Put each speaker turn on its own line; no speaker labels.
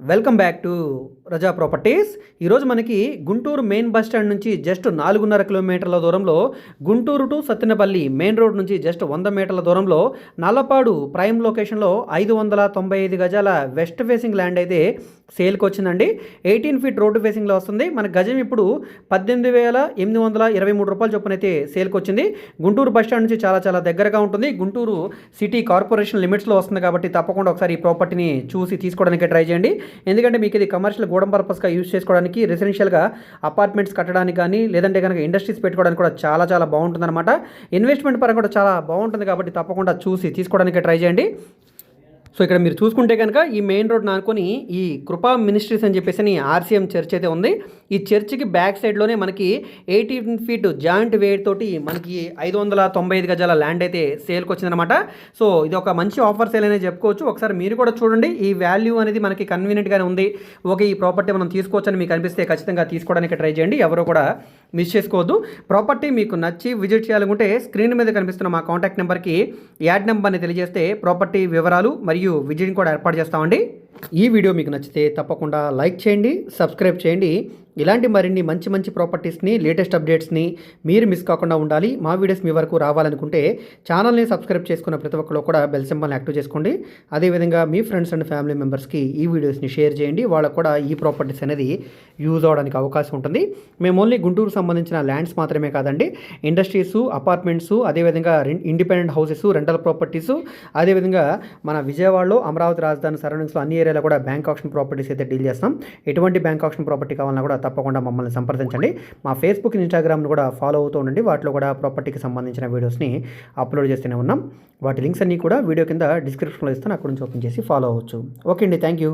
Welcome back to Raza properties. ఈరోజు మనకి Guntur main bus stand నుంచి జస్ట్ నాలుగున్నర కిలోమీటర్ల దూరంలో Guntur to Sattenapalli main road నుంచి జస్ట్ వంద మీటర్ల దూరంలో నల్లపాడు ప్రైమ్ లొకేషన్లో ఐదు వందల తొంభై ఐదు గజాల వెస్ట్ ఫేసింగ్ ల్యాండ్ అయితే సేల్కి వచ్చిందండి. ఎయిటీన్ ఫీట్ రోడ్డు ఫేసింగ్లో వస్తుంది. మన గజం ఇప్పుడు పద్దెనిమిది వేల ఎనిమిది వందల ఇరవై మూడు రూపాయల చొప్పున అయితే సేల్కి వచ్చింది. గుంటూరు బస్ స్టాండ్ నుంచి చాలా చాలా దగ్గరగా ఉంటుంది. గుంటూరు సిటీ కార్పొరేషన్ లిమిట్స్లో వస్తుంది కాబట్టి తప్పకుండా ఒకసారి ఈ ప్రాపర్టీని చూసి తీసుకోవడానికి ట్రై చేయండి. ఎందుకంటే మీకు ఇది కమర్షియల్ గోడం పర్పస్గా యూజ్ చేసుకోవడానికి రెసిడెన్షియల్గా అపార్ట్మెంట్స్ కట్టడానికి కానీ లేదంటే కనుక ఇండస్ట్రీస్ పెట్టుకోవడానికి కూడా చాలా చాలా బాగుంటుందన్నమాట. ఇన్వెస్ట్మెంట్ పరంగా కూడా చాలా బాగుంటుంది కాబట్టి తప్పకుండా చూసి తీసుకోవడానికి ట్రై చేయండి. సో ఇక్కడ మీరు చూసుకుంటే కనుక ఈ మెయిన్ రోడ్ ఆనుకొని ఈ కృపా మినిస్ట్రీస్ అని చెప్పేసి అని ఆర్సీఎం చర్చ్ అయితే ఉంది. ఈ చర్చ్కి బ్యాక్ సైడ్లోనే మనకి ఎయిటీన్ ఫీట్ జాయింట్ వేట్ తోటి మనకి ఐదు వందల తొంభై ఐదు గజాల ల్యాండ్ అయితే సేల్కి వచ్చిందనమాట సో ఇది ఒక మంచి ఆఫర్ సేల్ అనేది చెప్పుకోవచ్చు. ఒకసారి మీరు కూడా చూడండి. ఈ వాల్యూ అనేది మనకి కన్వీనియంట్గానే ఉంది. ఓకే ఈ ప్రాపర్టీ మనం తీసుకోవచ్చని మీకు అనిపిస్తే ఖచ్చితంగా తీసుకోవడానికి ట్రై చేయండి. ఎవరు కూడా మిస్ చేసుకోవద్దు. ప్రాపర్టీ మీకు నచ్చి విజిట్ చేయాలనుకుంటే స్క్రీన్ మీద కనిపిస్తున్న మా కాంటాక్ట్ నెంబర్కి యాడ్ నెంబర్ని తెలియజేస్తే ప్రాపర్టీ వివరాలు మరియు విజిటింగ్ కూడా ఏర్పాటు చేస్తామండి. ఈ వీడియో మీకు నచ్చితే తప్పకుండా లైక్ చేయండి సబ్స్క్రైబ్ చేయండి. ఇలాంటి మరిన్ని మంచి మంచి ప్రాపర్టీస్ని లేటెస్ట్ అప్డేట్స్ని మీరు మిస్ కాకుండా ఉండాలి. మా వీడియోస్ మీ వరకు రావాలనుకుంటే ఛానల్ని సబ్స్క్రైబ్ చేసుకున్న ప్రతి ఒక్కరు కూడా బెల్ సింబల్ని యాక్టివ్ చేసుకోండి. అదేవిధంగా మీ ఫ్రెండ్స్ అండ్ ఫ్యామిలీ మెంబర్స్కి ఈ వీడియోస్ని షేర్ చేయండి. వాళ్ళకు కూడా ఈ ప్రాపర్టీస్ అనేది యూజ్ అవడానికి అవకాశం ఉంటుంది. మేము ఓన్లీ గుంటూరు సంబంధించిన ల్యాండ్స్ మాత్రమే కాదండి ఇండస్ట్రీస్ అపార్ట్మెంట్స్ అదేవిధంగా ఇండిపెండెంట్ హౌసెస్ రెంటల్ ప్రాపర్టీస్ అదేవిధంగా మన విజయవాడలో అమరావతి రాజధాని సరౌండింగ్స్లో అన్ని ఏరియాలో కూడా బ్యాంక్ ఆప్షన్ ప్రాపర్టీస్ అయితే డీల్ చేస్తాం. ఎటువంటి బ్యాంక్ ఆప్షన్ ప్రాపర్టీ కావాలన్నా కూడా తప్పకుండా మమ్మల్ని సంప్రదించండి. మా ఫేస్బుక్ ఇన్స్టాగ్రామ్ను కూడా ఫాలో అవుతూ ఉండండి. వాటిలో కూడా ప్రాపర్టీకి సంబంధించిన వీడియోస్ని అప్లోడ్ చేస్తూనే ఉన్నాం. వాటి లింక్స్ అన్నీ కూడా వీడియో కింద డిస్క్రిప్షన్లో ఇస్తాను. అక్కడ నుంచి ఓపెన్ చేసి ఫాలో అవ్వచ్చు. ఓకే అండి. Thank you